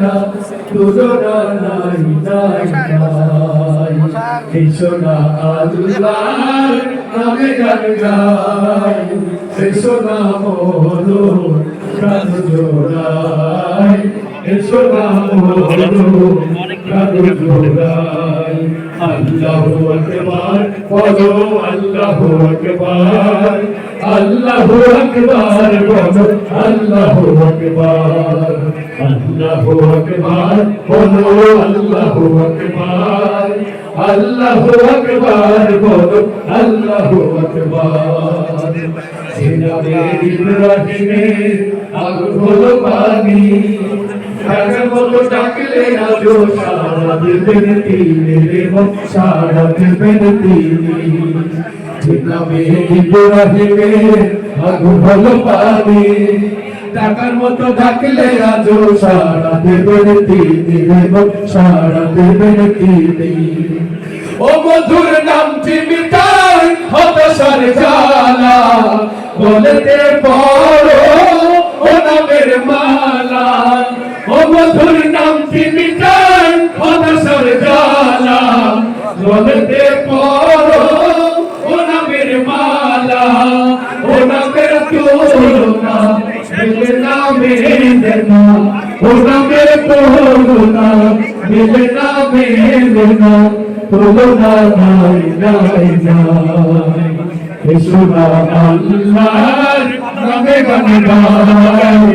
না তুলনা নাই নাই নাই এসো না আল্লাহর নামে গান গাই এসো না আল্লাহু আকবার বলো আল্লাহু আকবার আল্লাহু আকবার বলো, আল্লাহু আকবার আল্লাহু আকবার বলো, আল্লাহু আকবার। আল্লাহু আকবার বলো আল্লাহু আকবার সিনাবে ইব্রাহিমের আগুন হলো পানি কাকে বলো ডাকলে আজো সারা দেবেন তিনি রে সারা দেবেন তিনি সিনাবে ইব্রাহিমের আগুন হলো পানি টাকার মতো সারা সারা ও মধুর নামটি মিটাই হতাশার জ্বালা ও নামের তুলনা মিলে না মেলে না তুলনা নাই নাই নাই এসোনা আল্লাহর নামে গান গাই।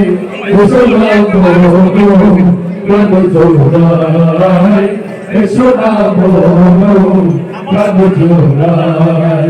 এসোনা বলো প্রাণ জোড়াই। এসোনা বলো প্রাণ জোড়াই।